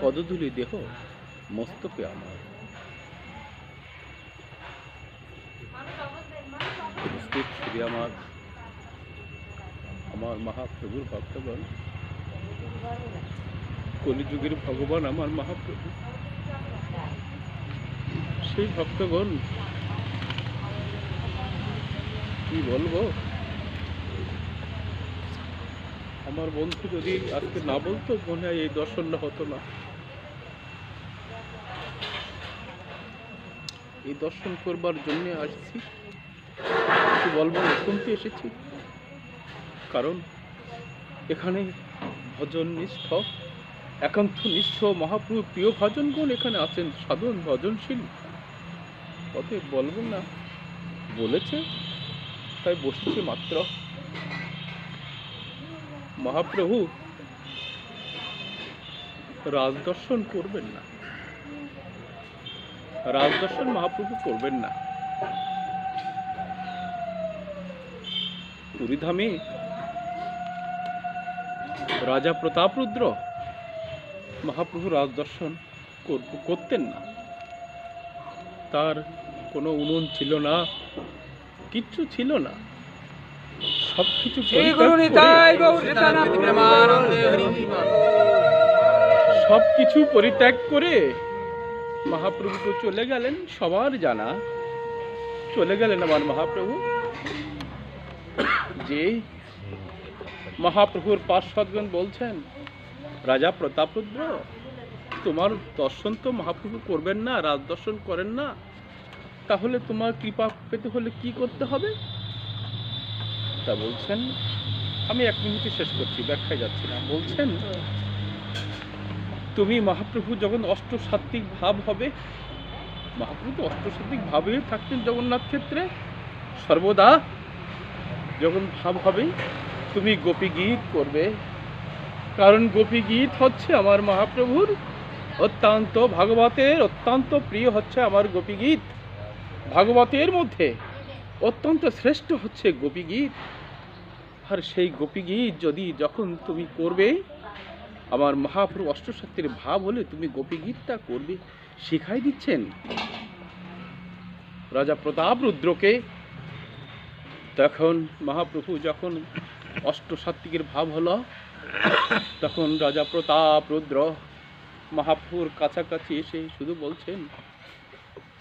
পদধূলি দেহ মস্তকে আমার শুধু আমার আমার মহাপ্রভুর ভক্তগণ। কলিযুগের ভগবান আমার মহাপ্রভু। সেই ভক্তগণ, কি বলব? আমার বন্ধু যদি আজকে না বলতো, মনে হয় এই দর্শনটা হতো না। এই দর্শন করবার জন্য আসছি। কিছু বলব শুনতে এসেছি। কারণ এখানে ভজন নিষ্ঠ, একান্ত নিষ্ঠ মহাপ্রভু প্রিয় ভজনগণ এখানে আছেন, সাধন ভজনশীল। অতএব বলব না, বলেছে, তাই বসেছি মাত্র। মহাপ্রভু রাজদর্শন করবেন না। রাজদর্শন মহাপ্রভু করবেন না। পুরীধামে রাজা প্রতাপরুদ্র মহাপ্রভু রাজদর্শন কর- করতেন না। তার কোনো উনুন ছিল না কিচ্ছু ছিল না। সব কিছু সব কিছু পরিত্যাগ করে মহাপ্রভু তো চলে গেলেন, সবার জানা। চলে গেলেন আমার মহাপ্রভু। যে মহাপ্রভুর পার্শ্বদগণ বলছেন, রাজা প্রতাপরুদ্র, তোমার দর্শন তো মহাপ্রভু করবেন না, রাজ দর্শন করেন না। তাহলে তোমার কৃপা পেতে হলে কি করতে হবে? তা বলছেন, আমি এক মিনিটে শেষ করছি, ব্যাখ্যায় যাচ্ছি না। বলছেন তুমি মহাপ্রভু যখন অষ্টসাত্ত্বিক ভাব হবে, মহাপ্রভু তো অষ্টসাত্ত্বিক ভাবে থাকতেন জগন্নাথ ক্ষেত্রে, সর্বদা যখন ভাব হবে, তুমি গোপী গীত করবে। কারণ গোপী গীত হচ্ছে আমার মহাপ্রভুর অত্যন্ত, ভাগবতের অত্যন্ত প্রিয় হচ্ছে আমার গোপী গীত। ভাগবতের মধ্যে অত্যন্ত শ্রেষ্ঠ হচ্ছে গোপী গীত। আর সেই গোপী গীত যদি যখন তুমি করবে আমার মহাপ্রভু অষ্টশক্তির ভাব হলে তুমি গোপী গীতটা করবে, শিখাই দিচ্ছেন। রাজা প্রতাপ রুদ্রকে তখন মহাপ্রভু যখন অষ্টসাত্ত্বিকের ভাব হলো, তখন রাজা প্রতাপ রুদ্র মহাপ্রভুর কাছাকাছি এসে শুধু বলছেন,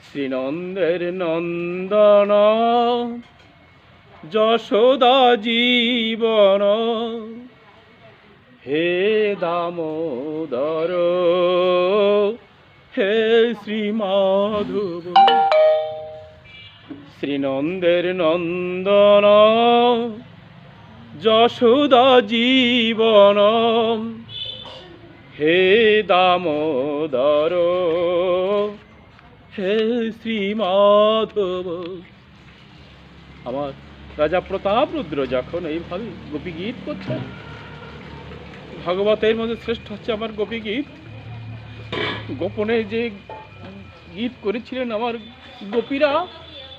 শ্রীনন্দের নন্দন, যশোদা জীবন হে দামোদর, হে শ্রী মাধব শ্রীনন্দের নন্দন, যশোদা জীবন, হে দামোদর, হে শ্রী মাধব আমার রাজা প্রতাপ রুদ্র যখন এইভাবে গোপী গীত করছেন ভাগবতের মধ্যে শ্রেষ্ঠ হচ্ছে আমার গোপী গীত। গোপনে যে গীত করেছিলেন আমার গোপীরা,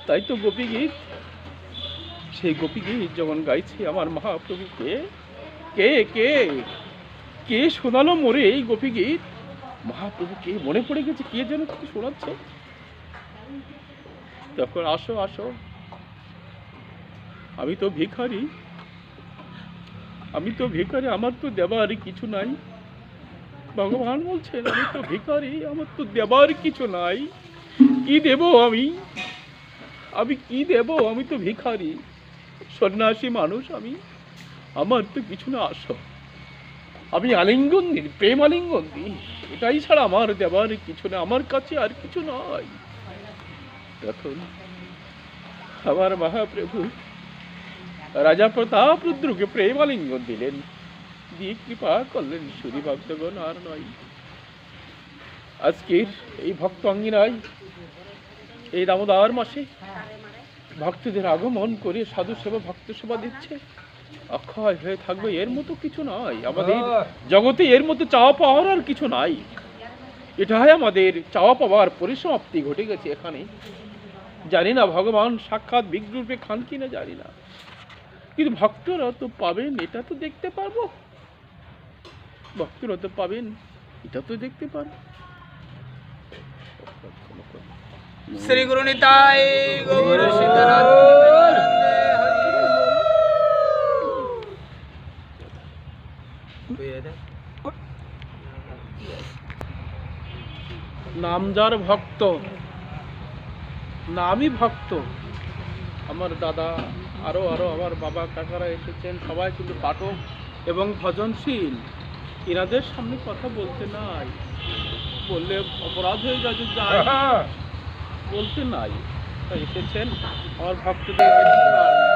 তাই তো গোপী গীত। সেই গোপী গীত যখন গাইছে আমার মহাপ্রভুকে, কে কে কে শোনালো মোরে এই গোপী গীত? মহাপ্রভু কে? মনে পড়ে গেছে কে যেন শোনাচ্ছে। তখন আসো আসো। আমি তো ভিখারি আমি তো ভিখারি, আমার তো দেবার কিছু নাই। ভগবান বলছেন, আমি তো ভিখারি, আমার তো দেবার কিছু নাই। কি দেব আমি? আমি কি দেব? আমি তো ভিখারি। সন্ন্যাসী মানুষ আমি। আমার তো কিছু না আসো আমি আলিঙ্গন দিই, প্রেম আলিঙ্গন দিই। এটাই ছাড়া আমার দেবার কিছু না, আমার কাছে আর কিছু নয় তখন আমার মহাপ্রভু রাজা প্রতাপ রুদ্রকে প্রেম আলিঙ্গন দিলেন। দিয়ে কৃপা করলেন সুরী ভক্তগণ আর নয়। আজকের এই ভক্ত অঙ্গিনায় এই দামোদর মাসে ভক্তদের আগমন করে সাধু সেবা ভক্ত সেবা দিচ্ছে। অক্ষয় হয়ে থাকবে এর মতো কিছু নয় আমাদের জগতে এর মতো চাওয়া পাওয়ার আর কিছু নাই। এটাই আমাদের চাওয়া পাওয়ার পরিসমাপ্তি ঘটে গেছে এখানে। জানি না ভগবান সাক্ষাৎ বিগ্রুপে খান কিনা জানি না। কিন্তু ভক্তরা তো পাবেন এটা তো দেখতে পারব। ভক্তরা তো পাবেন এটা তো দেখতে পারে শ্রী গুরু নিতাই গৌর নাম যার ভক্ত নামই ভক্ত। আমার দাদা আরও আরও আমার বাবা কাকারা এসেছেন সবাই কিন্তু পাঠক এবং ভজনশীল। এনাদের সামনে কথা বলতে নাই। বললে অপরাধ হয়ে যায় বলতে নাই। এসেছেন। আমার ভক্তদের